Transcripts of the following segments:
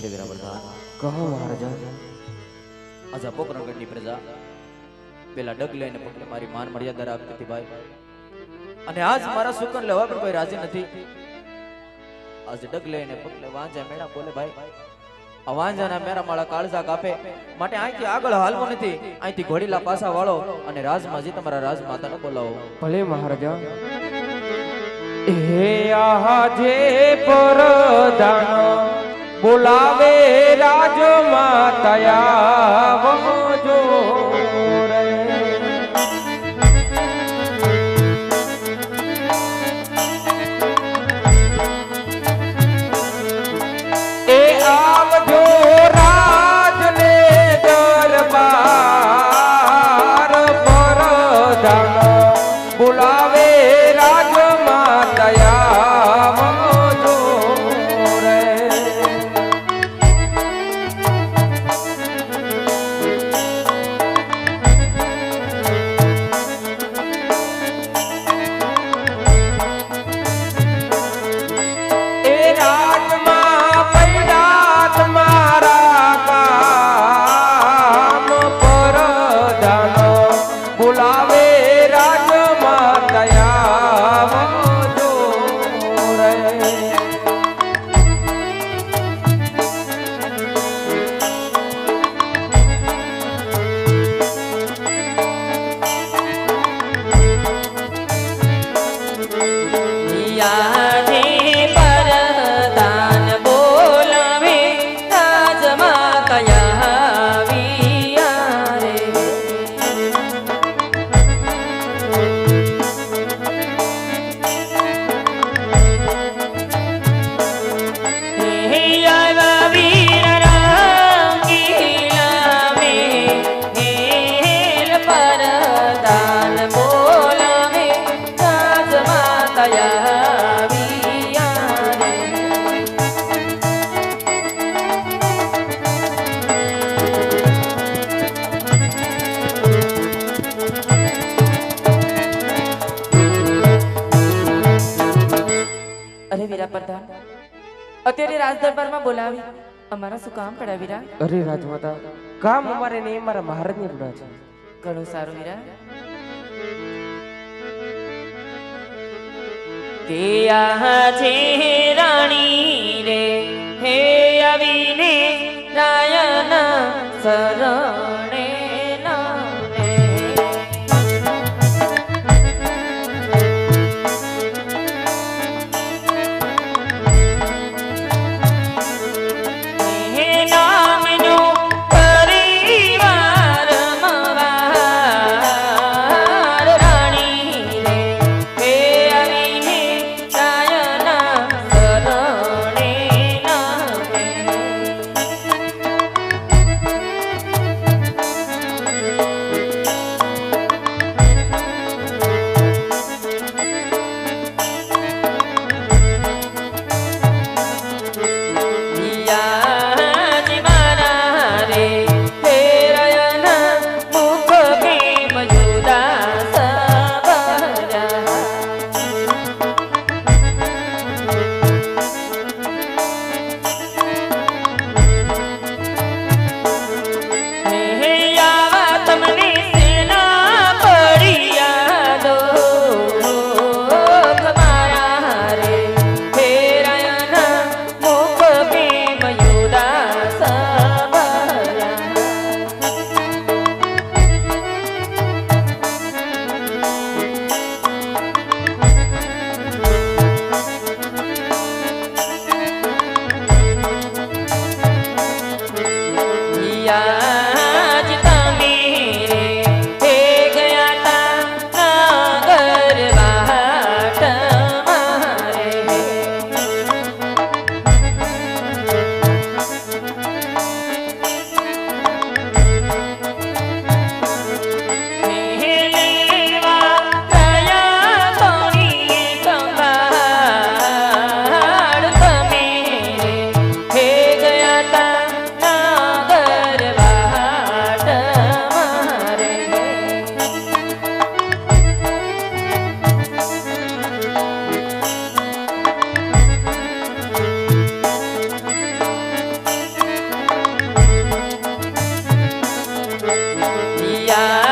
હે વીરા પ્રધાન કહો મહારાજા. આજા પોકરણગઢની પ્રજા પેલા ડગ લઈને પકડે મારી માન મર્યાદા રાખતી હતી ભાઈ. અને આજ મારા સુકન લેવા પણ કોઈ રાજી નથી. આજ ડગ લઈને પગલે વાંજા મેળા બોલે ભાઈ. આ વાંજાના મેરા માળા કાળજા કાપે માટે અહીંથી આગળ હાલવું નથી. અહીંથી ઘોડીલા પાસા વાળો અને રાજમાજી તમારા રાજમાતાને બોલાવો. ભલે મહારાજા. હે આજે પરદાન બોલાવે રાજમાતયા વજો દરબારમાં બોલાવી. અમારા શું કામ પડ્યા વીરા? અરે રાજમાતા કામ અમારે નહીં મારા મહારાજને પૂરા છે. ઘણું સારું વીરા. કે છે રાણી રે હે આવીને રાયના શરણે. Yeah.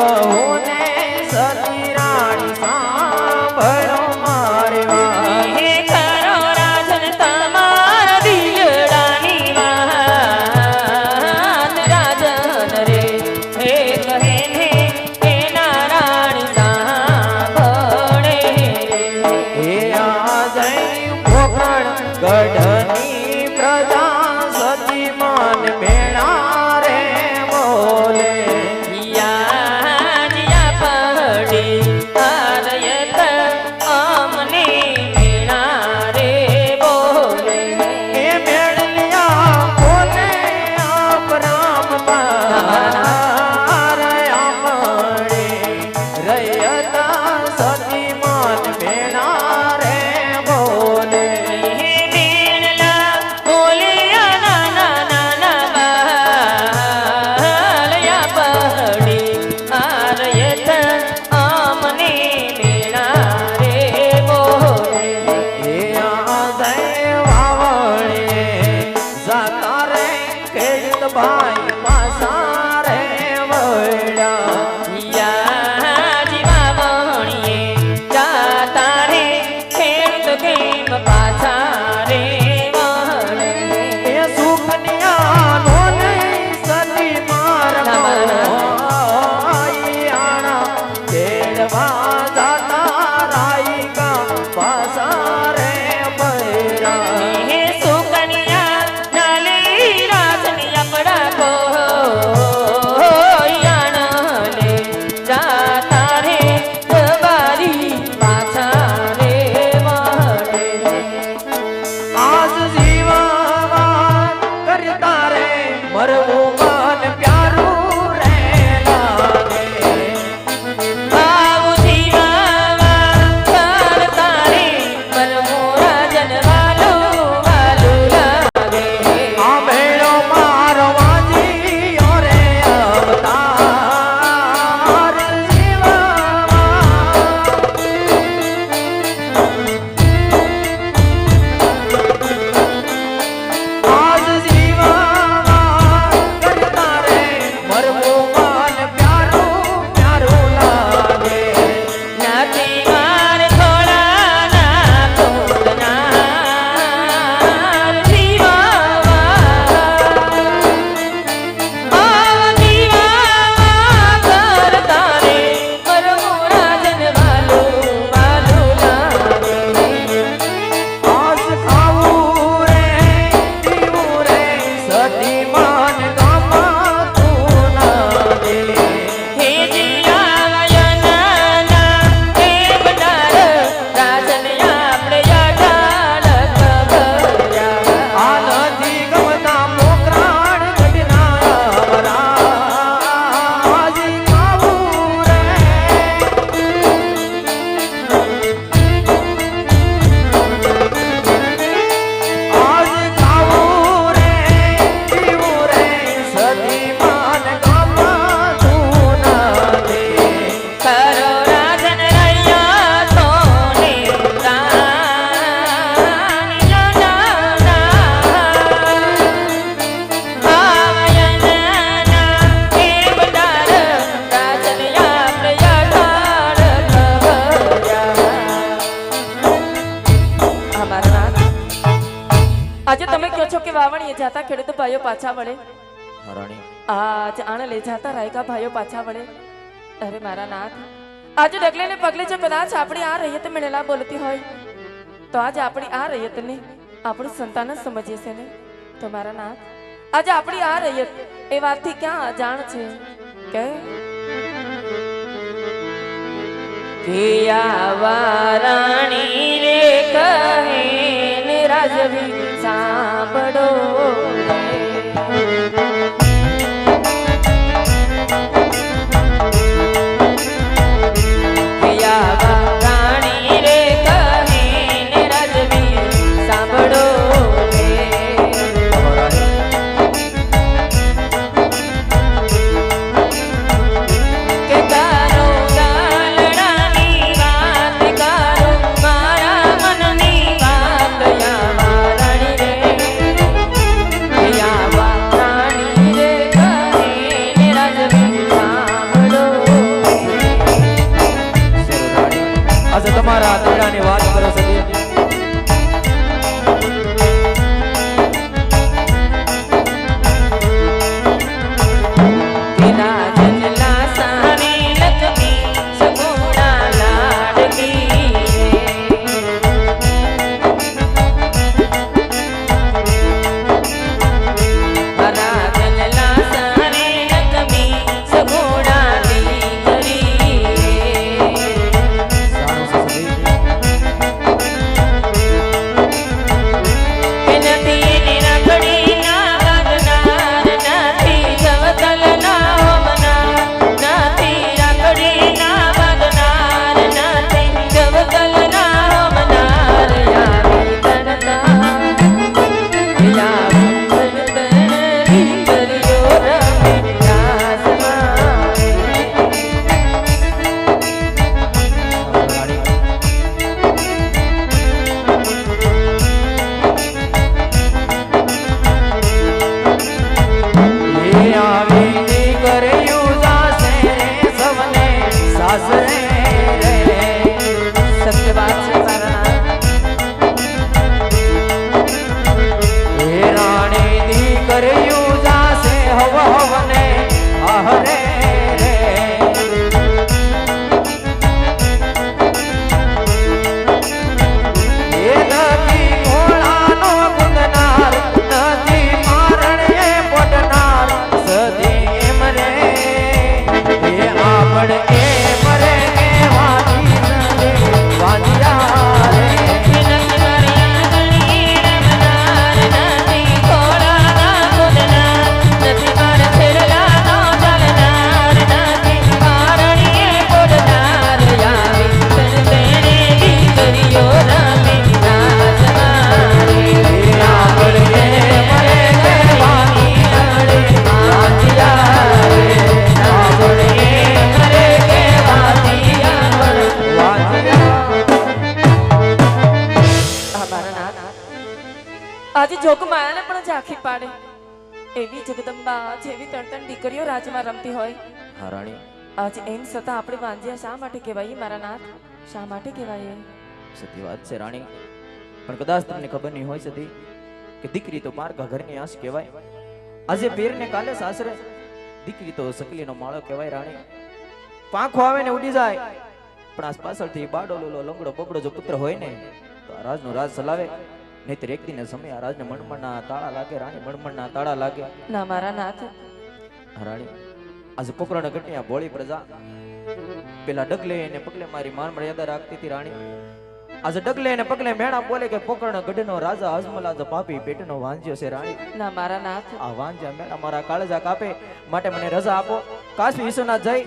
فهو ભાઈઓ પાછા વળે. આજ આને લઈ જાતા રાયકા ભાઈઓ પાછા વળે. અરે મારા નાથ આજે ડગલે ને પગલે જો કદાચ આપણી આ રૈયત મેળેલા બોલતી હોય તો આજે આપણી આ રૈયતને આપણું સંતાન સમજીએ છે ને? તો મારા નાથ આજે આપણી આ રૈયત એ વાતથી ક્યાં અજાણ છે? કે? કિયા વારાણી રે કહે રાજવી સાંભળો. તમારા દીડાની વાત છતાં આપણે વાંજ્યા શા માટે કહેવાય? મારા નાથ શા માટે કહેવાય? સતી વાત છે રાણી. પણ કદાચ તમને ખબર નહીં હોય સતી કે દીકરી તો માર્ગા ઘરની આશ કહેવાય. આજે પીર ને કાલે સાસરે દીકરી તો સકલીનો માળો કહેવાય રાણી. પાંખો આવે ને ઉડી જાય. પણ આસ પાછળથી બાડો લોલો લંગડો બગડો જો પુત્ર હોય ને તો આ રાજનો રાજ ચલાવે. નહીતર એક દિને સમય આ રાજને મણમણના તાળા લાગે રાણી મણમણના તાળા લાગે. ના મારા નાથ. રાણી આજે પોકરાના ઘટની ભોળી પ્રજા પેલા ડગલે એને પગલે મારી માન મર્યાદા રાખતી હતી રાણી. આજે ડગલે એને પગલે મેણા બોલે કે પોકરણ ગઢનો રાજા અજમલા જ પાપી પેટનો વાંજ્યો છે રાણી. ના મારા નાથ આ વાંજ્યા મેણા મારા કાળજા કાપે માટે મને રજા આપો. કાશી વિશ્વનાથ જઈ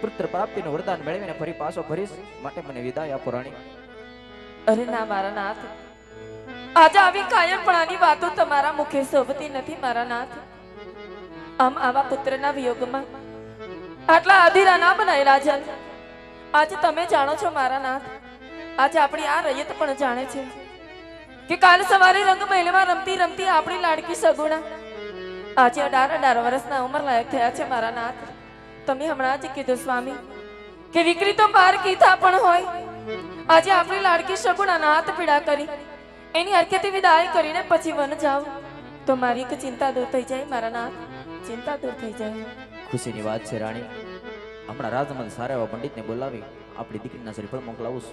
પુત્ર પ્રાપ્તિનું વરદાન મેળવીને ફરી પાછો ફરીશ માટે મને વિદાય આપો રાણી. અરે ના મારા નાથ આજે આવી કાયરપણાની વાતો તમારા મુખે શોભતી નથી મારા નાથ આમ આવા પુત્રના વિયોગમાં આટલા અધીરા ના બનાય રાજન આજે તમે જાણો છો મારા નાથ. આજે આપણી આ રૈયત પણ જાણે છે કે કાલ સવારે રંગ મહેલમાં રમતી રમતી આપણી લાડકી સગુણા. આજે અઢાર અઢાર વર્ષના ઉંમર લાયક થયા છે મારા નાથ. તમે હમણાં જ કીધું સ્વામી કે દીકરી તો બાર કીધા પણ હોય. આજે આપણી લાડકી સગુણાના હાથ પીડા કરી. એની હરકતી વિદાય કરીને પછી વન જાવ તો મારી એક ચિંતા દૂર થઈ જાય મારા નાથ. ચિંતા દૂર થઈ જાય. ખુશીની વાત છે રાણી. હમણાં રાજમંદ સારા એવા પંડિતને બોલાવી આપણી દીકરીના શ્રીફળ મોકલાવું છું.